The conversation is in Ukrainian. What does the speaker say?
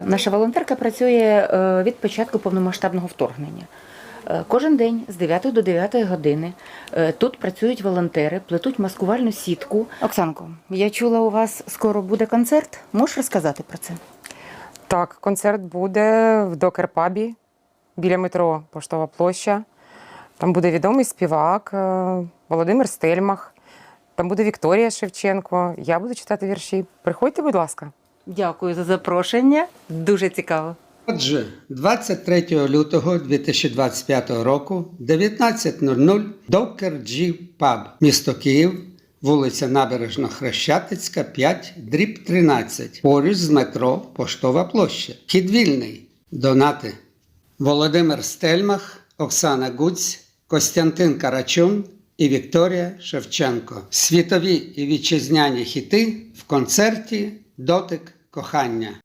Наша волонтерка працює е, від початку повномасштабного вторгнення. Е, Кожен день з 9 до 9 години е, тут працюють волонтери, плетуть маскувальну сітку. Оксанко, я чула, у вас скоро буде концерт. Можеш розказати про це? Так, концерт буде в Докер-пабі біля метро Поштова площа. Там буде відомий співак Володимир Стельмах. Там буде Вікторія Шевченко. Я буду читати вірші. Приходьте, будь ласка. Дякую за запрошення. Дуже цікаво. Отже, 23 лютого 2025 року, 19.00, Докер Джі Паб, місто Київ, вулиця Набережно-Хрещатицька, 5, дріб 13, поруч з метро Поштова площа. Вхід вільний. Донати. Володимир Стельмах, Оксана Гуць, Костянтин Карачун і Вікторія Шевченко. Світові і вітчизняні хіти в концерті Дотик кохання.